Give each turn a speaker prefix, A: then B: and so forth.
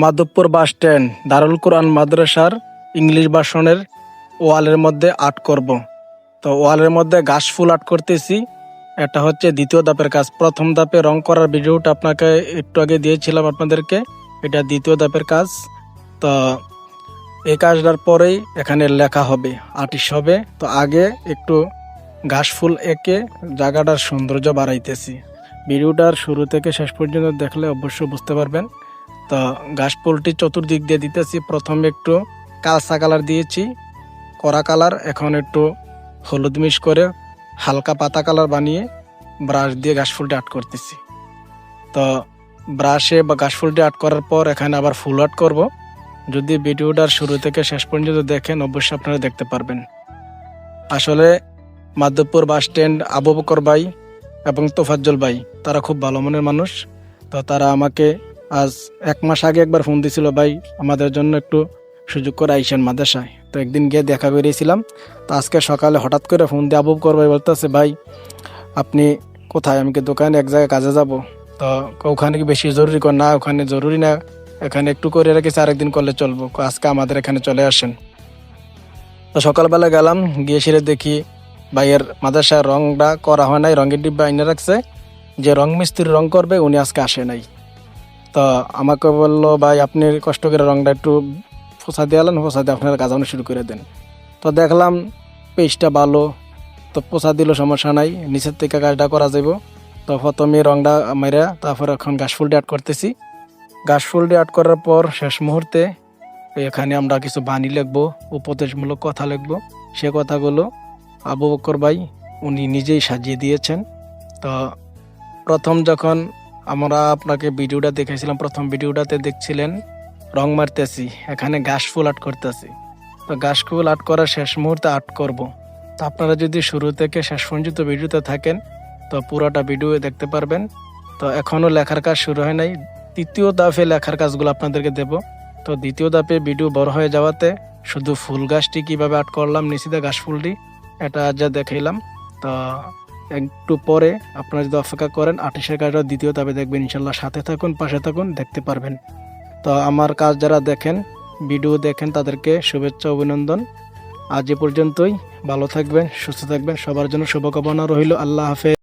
A: Madhabpur bus stand দারুল কোরআন মাদ্রাসার English ভাষণের ওয়ালের মধ্যে আর্ট করব। তো ওয়ালের মধ্যে ঘাস ফুল আর্ট করতেছি। এটা হচ্ছে দ্বিতীয় ধাপের কাজ। প্রথম ধাপে রং করার ভিডিওটা আপনাকে একটু আগে দিয়েছিলাম আপনাদেরকে। এটা দ্বিতীয় ধাপের কাজ। তো এই কাজটার পরেই এখানে লেখা হবে আর্টিস্ট হবে। তো আগে একটু ঘাস ফুল এঁকে জায়গাটার সৌন্দর্য বাড়াইতেছি। ভিডিওটার শুরু থেকে শেষ পর্যন্ত দেখলে অবশ্যই বুঝতে পারবেন। তো ঘাস ফুলটি চতুর্দিক দিয়ে দিতেছি। প্রথমে একটু কালসা কালার দিয়েছি, কড়া কালার, এখন একটু হলুদ মিশ করে হালকা পাতা কালার বানিয়ে ব্রাশ দিয়ে ঘাস ফুলটি আর্ট করতেছি। তো ব্রাশে বা ঘাস ফুলটি আর্ট করার পর এখানে আবার ফুল আর্ট করব। যদি ভিডিওটার শুরু থেকে শেষ পর্যন্ত দেখেন, অবশ্যই আপনারা দেখতে পারবেন। আসলে মাধবপুর বাস স্ট্যান্ড আবু বকর ভাই এবং তোফাজ্জল ভাই, তারা খুব ভালো মনের মানুষ। তো তারা আমাকে আজ এক মাস আগে একবার ফোন দিছিল, ভাই, আমাদের জন্য একটু সুযোগ করে আইসেন মাদ্রাসায়। তো একদিন গিয়ে দেখা করেছিলাম। তো আজকে সকালে হঠাৎ করে ফোন দিয়ে আবু বকর ভাই বলতেছে, ভাই, আপনি কোথায়? আমি কি দোকানে এক জায়গায় কাজে যাব? তো ওখানে কি বেশি জরুরি? কর না, ওখানে জরুরি না। এখানে একটু করে রেখেছি, আরেকদিন করলে চলবো। আজকে আমাদের এখানে চলে আসেন। তো সকালবেলা গেলাম, গিয়ে সেরে দেখি ভাইয়ের মাদ্রাসার রংটা করা হয় নাই, রঙের ডিব্বা এনে রাখছে। যে রং মিস্ত্রি রং করবে, উনি আজকে আসে নাই। তো আমাকে বলল, ভাই, আপনি কষ্ট করে রংটা একটু ফোসা দিয়ে আলেন, ফোসা দিয়ে আপনারা কাজ শুরু করে দেন। তো দেখলাম পেজটা ভালো, তো পোষা দিল, সমস্যা নাই, নিচের থেকে গাছটা করা যাব তো প্রথমে রংটা মেরে তারপর এখন গাছ ফুলটি অ্যাড করতেছি। গাছ ফুলটি অ্যাড করার পর শেষ মুহূর্তে এখানে আমরা কিছু বাণী লিখব, উপদেশমূলক কথা লিখব। সে কথাগুলো আবু বকর ভাই, উনি নিজেই সাজিয়ে দিয়েছেন। তো প্রথম যখন আমরা আপনাকে ভিডিওটা দেখেছিলাম প্রথম ভিডিওটাতে দেখছিলেন, রং মারতেছি, এখানে ঘাস ফুল আর্ট করতেছি। তো ঘাস ফুল আর্ট করার শেষ মুহূর্তে আর্ট করব। তো আপনারা যদি শুরু থেকে শেষ পর্যন্ত ভিডিওতে থাকেন, তো পুরোটা ভিডিও দেখতে পারবেন। তো এখনও লেখার কাজ শুরু হয় নাই। তৃতীয় দাফে লেখার কাজগুলো আপনাদেরকে দেব। তো দ্বিতীয় ধাপে ভিডিও বড় হয়ে যাওয়াতে শুধু ফুল গাছটি কীভাবে আর্ট করলাম নিচেতে ঘাস ফুলটি, এটা যা দেখাইলাম। তো একটু পরে আপনারা যদি অপেক্ষা করেন, আঠাশের কাজটা দ্বিতীয় তবে দেখবেন, ইনশাল্লাহ সাথে থাকুন, পাশে থাকুন, দেখতে পারবেন। তো আমার কাজ যারা দেখেন, ভিডিও দেখেন, তাদেরকে শুভেচ্ছা, অভিনন্দন। আজ এ পর্যন্তই। ভালো থাকবেন, সুস্থ থাকবেন। সবার জন্য শুভকামনা রইল। আল্লাহ হাফেজ।